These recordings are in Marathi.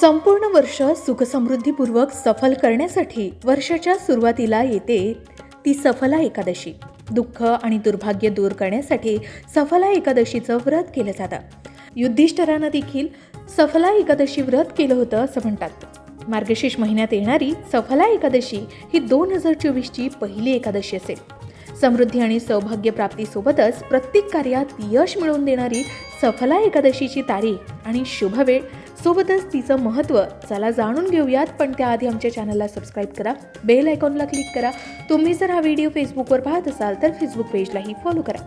संपूर्ण वर्ष सुखसमृद्धीपूर्वक सफल करण्यासाठी वर्षाच्या सुरुवातीला येते ती सफला एकादशी. दुःख आणि दुर्भाग्य दूर करण्यासाठी सफला एकादशीचं व्रत केलं जातं. युद्धिष्ठरानं देखील सफला एकादशी व्रत केलं होतं असं म्हणतात. मार्गशीर्ष महिन्यात येणारी सफला एकादशी ही दोन हजार चोवीसची पहिली एकादशी असेल. समृद्धी आणि सौभाग्य प्राप्तीसोबतच प्रत्येक कार्यात यश मिळवून देणारी सफला एकादशीची तारीख आणि शुभ वेळ सोबतच तिचं महत्त्व चला जाणून घेऊयात पण त्याआधी आमच्या चॅनलला सबस्क्राईब करा बेल आयकॉनला क्लिक करा. तुम्ही जर हा व्हिडिओ फेसबुकवर पाहत असाल तर फेसबुक पेजलाही फॉलो करा.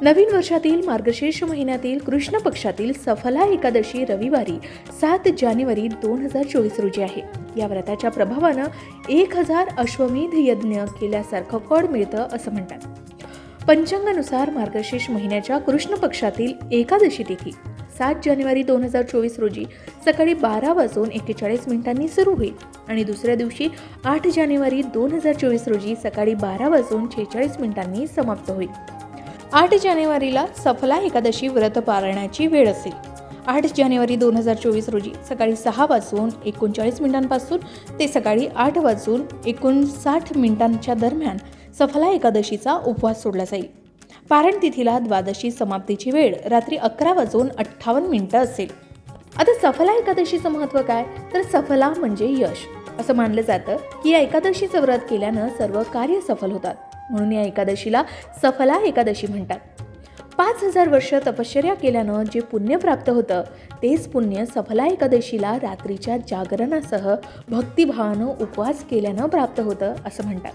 नवीन वर्षातील मार्गशीर्ष महिन्यातील कृष्ण पक्षातील सफला एकादशी रविवारी सात जानेवारी दोन हजार चोवीस रोजी आहे. या व्रताच्या प्रभावानं एक हजार अश्वमेध यज्ञ केल्यासारखं फळ मिळतं असं म्हणतात. पंचांगानुसार मार्गशीर्ष महिन्याच्या कृष्ण पक्षातील एकादशी तिथी. सात जानेवारी दोन हजार चोवीस रोजी सकाळी बारा वाजून एक्केचाळीस मिनिटांनी सुरू होईल. आणि दुसऱ्या दिवशी आठ जानेवारी दोन हजार चोवीस रोजी सकाळी बारा वाजून छेचाळीस मिनिटांनी समाप्त होईल. आठ जानेवारीला सफला एकादशी व्रत पाळण्याची वेळ असेल. आठ जानेवारी दोन हजार चोवीस रोजी सकाळी सहा वाजून एकोणचाळीस मिनिटांपासून ते सकाळी आठ वाजून एकोणसाठ मिनिटांच्या दरम्यान सफला एकादशीचा उपवास सोडला जाईल. पारण तिथीला द्वादशी समाप्तीची वेळ रात्री अकरा वाजून अठ्ठावन्न मिनिटं असेल. आता सफला एकादशीचं महत्त्व काय? तर सफला म्हणजे यश. असं मानलं जातं की या एकादशीचं व्रत केल्यानं सर्व कार्य सफल होतात. म्हणून या एकादशीला सफला एकादशी म्हणतात. पाच हजार वर्ष तपश्चर्या केल्यानं जे पुण्य प्राप्त होतं तेच पुण्य सफला एकादशीला रात्रीच्या जागरणासह भक्तिभावानं उपवास केल्यानं प्राप्त होतं असं म्हणतात.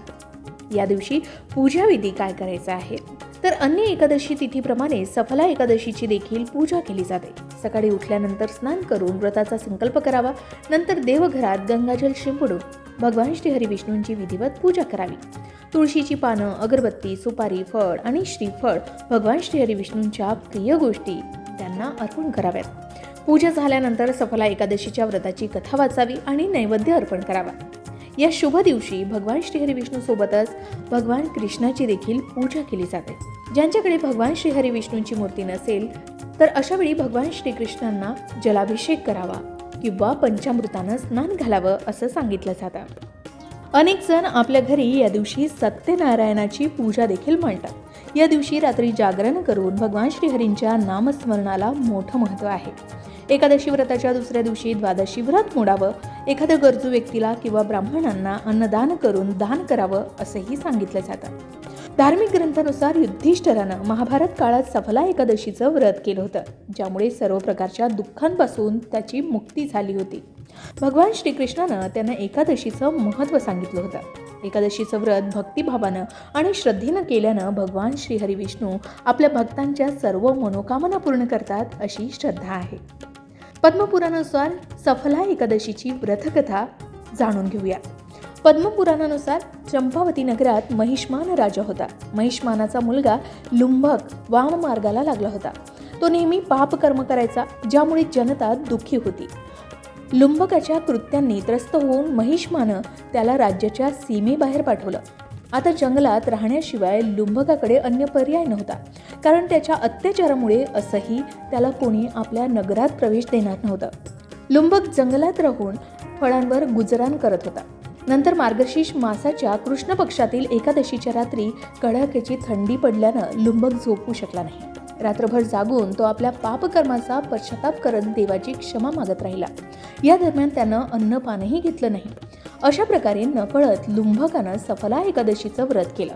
या दिवशी पूजाविधी काय करायचा आहे? तर अन्य एकादशी तिथीप्रमाणे सफला एकादशीची देखील पूजा केली जाते. सकाळी उठल्यानंतर स्नान करून व्रताचा संकल्प करावा. नंतर देवघरात गंगाजल शिंपडून भगवान श्रीहरी विष्णूंची विधिवत पूजा करावी. तुळशीची पानं अगरबत्ती सुपारी फळ आणि श्रीफळ भगवान श्रीहरी विष्णूंच्या प्रिय गोष्टी त्यांना अर्पण कराव्यात. पूजा झाल्यानंतर सफला एकादशीच्या व्रताची कथा वाचावी आणि नैवेद्य अर्पण करावा. या शुभ दिवशी भगवान श्रीहरी विष्णूसोबतच भगवान कृष्णाची देखील पूजा केली जाते. ज्यांच्याकडे भगवान श्रीहरी विष्णूंची मूर्ती नसेल तर अशावेळी भगवान श्रीकृष्णांना जलाभिषेक करावा किंवा पंचामृतानं स्नान घालावं असं सांगितलं जातं. अनेक जण आपल्या घरी या दिवशी सत्यनारायणाची पूजा देखील मांडतात. या दिवशी रात्री जागरण करून भगवान श्रीहरींच्या नामस्मरणाला मोठं महत्त्व आहे. एकादशी व्रताच्या दुसऱ्या दिवशी द्वादशी व्रत मोडावं. एखाद्या गरजू व्यक्तीला किंवा ब्राह्मणांना अन्नदान करून दान करावं असंही सांगितलं जातं. धार्मिक ग्रंथानुसार युधिष्ठरानं महाभारत काळात सफला एकादशीचं व्रत केलं होतं ज्यामुळे सर्व प्रकारच्या दुःखांपासून त्याची मुक्ती झाली होती. भगवान श्रीकृष्णानं त्यांना एकादशीचं महत्त्व सांगितलं होतं. एकादशीचं व्रत भक्तिभावानं आणि श्रद्धेनं केल्यानं भगवान श्रीहरी विष्णू आपल्या भक्तांच्या सर्व मनोकामना पूर्ण करतात अशी श्रद्धा आहे. पद्मपुराणानुसार सफला एकादशीची व्रतकथा जाणून घेऊया. पद्मपुराणानुसार चंपावती नगरात महिष्मान राजा होता. महिष्मानाचा मुलगा लुंभक वाम मार्गाला लागला होता. तो नेहमी पापकर्म करायचा ज्यामुळे जनता दुःखी होती. लुंभकाच्या कृत्यांनी त्रस्त होऊन महिष्मानं त्याला राज्याच्या सीमेबाहेर पाठवलं. आता जंगलात राहण्याशिवाय लुंबकाकडे अन्य पर्याय नव्हता. कारण त्याच्या अत्याचारामुळे असंही त्याला कोणी आपल्या नगरात प्रवेश देणार नव्हतं. लुंबक जंगलात राहून फळांवर गुजराण करत होता. नंतर मार्गशीर्ष मासाच्या कृष्ण पक्षातील एकादशीच्या रात्री कडाक्याची थंडी पडल्यानं लुंबक झोपू शकला नाही. रात्रभर जागून तो आपल्या पापकर्माचा पश्चाताप करत देवाची क्षमा मागत राहिला. या दरम्यान त्यानं अन्नपानही घेतलं नाही. अशा प्रकारे नकळत लुंभकानं सफला एकादशीचं व्रत केलं.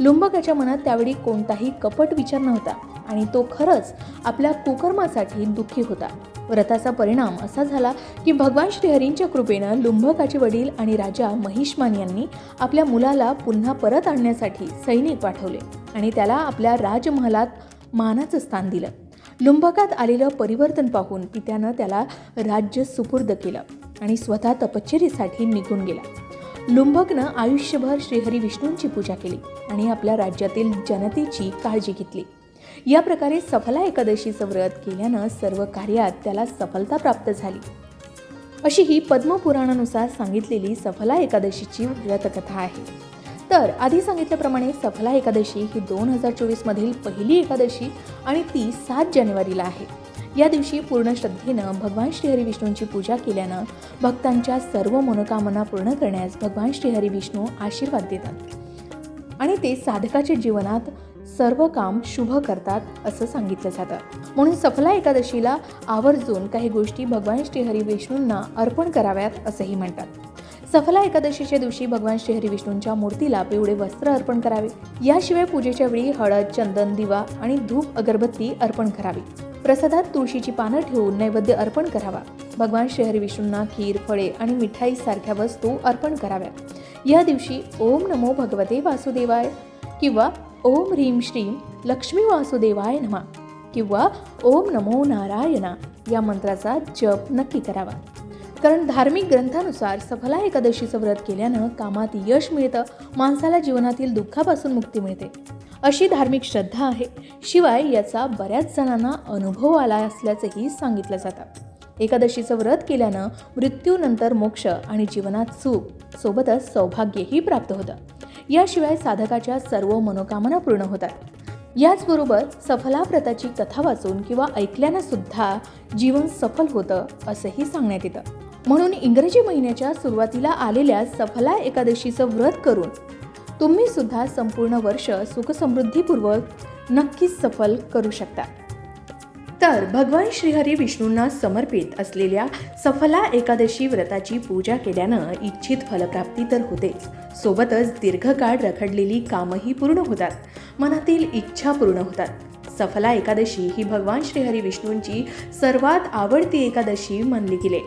लुंबकाच्या मनात त्यावेळी कोणताही कपट विचार नव्हता आणि तो खरंच आपल्या कुकर्मासाठी दुःखी होता. व्रताचा परिणाम असा झाला की भगवान श्रीहरींच्या कृपेनं लुंबकाचे वडील आणि राजा महिष्मान यांनी आपल्या मुलाला पुन्हा परत आणण्यासाठी सैनिक पाठवले आणि त्याला आपल्या राजमहालात मानाचं स्थान दिलं. लुंबकात आलेलं परिवर्तन पाहून पित्यानं त्याला राज्य सुपूर्द केलं. आणि स्वतः तपश्चरीसाठी निघून गेला. लुंभकनं आयुष्यभर श्रीहरी विष्णूंची पूजा केली आणि आपल्या राज्यातील जनतेची काळजी घेतली. या प्रकारे सफला एकादशीचं व्रत केल्यानं सर्व कार्यात त्याला सफलता प्राप्त झाली. अशी ही पद्मपुराणानुसार सांगितलेली सफला एकादशीची व्रतकथा आहे. तर आधी सांगितल्याप्रमाणे सफला एकादशी ही दोन हजार चोवीसमधील पहिली एकादशी आणि ती सात जानेवारीला आहे. या दिवशी पूर्ण श्रद्धेनं भगवान श्रीहरी विष्णूंची पूजा केल्यानं भक्तांच्या सर्व मनोकामना पूर्ण करण्यास भगवान श्रीहरी विष्णू आशीर्वाद देतात. आणि ते साधकाच्या जीवनात सर्व काम शुभ करतात असं सांगितलं जातं. म्हणून सफला एकादशीला आवर्जून काही गोष्टी भगवान श्रीहरी विष्णूंना अर्पण कराव्यात असंही म्हणतात. सफला एकादशीच्या दिवशी भगवान श्रीहरी विष्णूंच्या मूर्तीला पिवळे वस्त्र अर्पण करावे. याशिवाय पूजेच्या वेळी हळद चंदन दिवा आणि धूप अगरबत्ती अर्पण करावी. प्रसादात तुळशीची पानं ठेवून नैवेद्य अर्पण करावा. भगवान श्रीहरी विष्णूंना खीर फळे आणि मिठाई सारख्या वस्तू अर्पण कराव्यात या दिवशी ओम नमो भगवते वासुदेवाय किंवा ओम ह्रीम श्रीम लक्ष्मी वासुदेवाय नमा किंवा ओम नमो नारायणा या मंत्राचा जप नक्की करावा. कारण धार्मिक ग्रंथानुसार सफला एकादशीचं व्रत केल्यानं कामात यश मिळतं माणसाला जीवनातील दुःखापासून मुक्ती मिळते. अशी धार्मिक श्रद्धा आहे. शिवाय याचा बऱ्याच जणांना अनुभव आला असल्याचंही सांगितलं जातं. एकादशीचं व्रत केल्यानं मृत्यूनंतर मोक्ष आणि जीवनात सुख सोबतच सौभाग्यही प्राप्त होतं. याशिवाय साधकाच्या सर्व मनोकामना पूर्ण होतात. याचबरोबर सफला व्रताची कथा वाचून किंवा ऐकल्यानं सुद्धा जीवन सफल होतं असंही सांगण्यात येतं. म्हणून इंग्रजी महिन्याच्या सुरुवातीला आलेल्या सफला एकादशीचं व्रत करून तुम्ही सुद्धा संपूर्ण वर्ष सुखसमृद्धीपूर्वक नक्कीच सफल करू शकता. तर भगवान श्रीहरी विष्णूंना समर्पित असलेल्या सफला एकादशी व्रताची पूजा केल्यानं इच्छित फलप्राप्ती तर होतेच सोबतच दीर्घकाळ रखडलेली कामही पूर्ण होतात. मनातील इच्छा पूर्ण होतात. सफला एकादशी ही भगवान श्रीहरी विष्णूंची सर्वात आवडती एकादशी मानली गेली.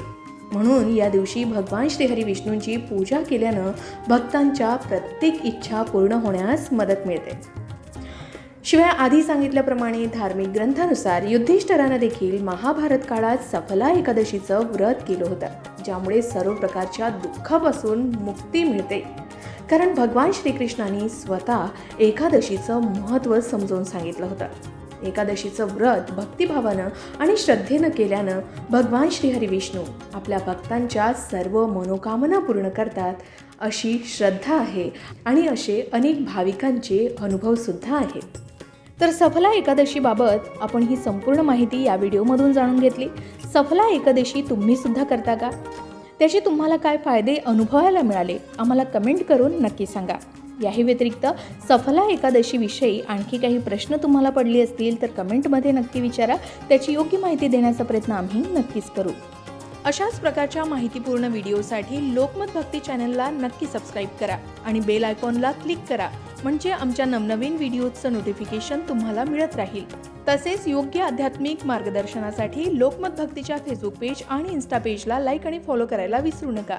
म्हणून या दिवशी भगवान श्रीहरी विष्णूंची पूजा केल्यानं भक्तांच्या प्रत्येक इच्छा पूर्ण होण्यास मदत मिळते. शिवाय आधी सांगितल्याप्रमाणे धार्मिक ग्रंथानुसार युद्धिष्ठरानं देखील महाभारत काळात सफला एकादशीचं व्रत केलं होतं ज्यामुळे सर्व प्रकारच्या दुःखापासून मुक्ती मिळते. कारण भगवान श्रीकृष्णांनी स्वतः एकादशीचं महत्त्व समजावून सांगितलं होतं. एकादशीचं व्रत भक्तिभावानं आणि श्रद्धेनं केल्यानं भगवान श्रीहरी विष्णू आपल्या भक्तांच्या सर्व मनोकामना पूर्ण करतात. अशी श्रद्धा आहे आणि असे अनेक भाविकांचे अनुभवसुद्धा आहेत. तर सफला एकादशीबाबत आपण ही संपूर्ण माहिती या व्हिडिओमधून जाणून घेतली. सफला एकादशी तुम्हीसुद्धा करता का? त्याचे तुम्हाला काय फायदे अनुभवायला मिळाले आम्हाला कमेंट करून नक्की सांगा. याही व्यतिरिक्त सफला एकादशीविषयी आणखी काही प्रश्न तुम्हाला पडले असतील तर कमेंटमध्ये नक्की विचारा. त्याची योग्य माहिती देण्याचा प्रयत्न आम्ही नक्कीच करू. अशाच प्रकारच्या माहितीपूर्ण व्हिडिओसाठी लोकमत भक्ती चॅनलला नक्की सबस्क्राईब करा आणि बेल आयकॉनला क्लिक करा म्हणजे आमच्या नवनवीन व्हिडिओचं नोटिफिकेशन तुम्हाला मिळत राहील. तसेच योग्य आध्यात्मिक मार्गदर्शनासाठी लोकमत भक्तीच्या फेसबुक पेज आणि इन्स्टा पेजला लाईक आणि फॉलो करायला विसरू नका.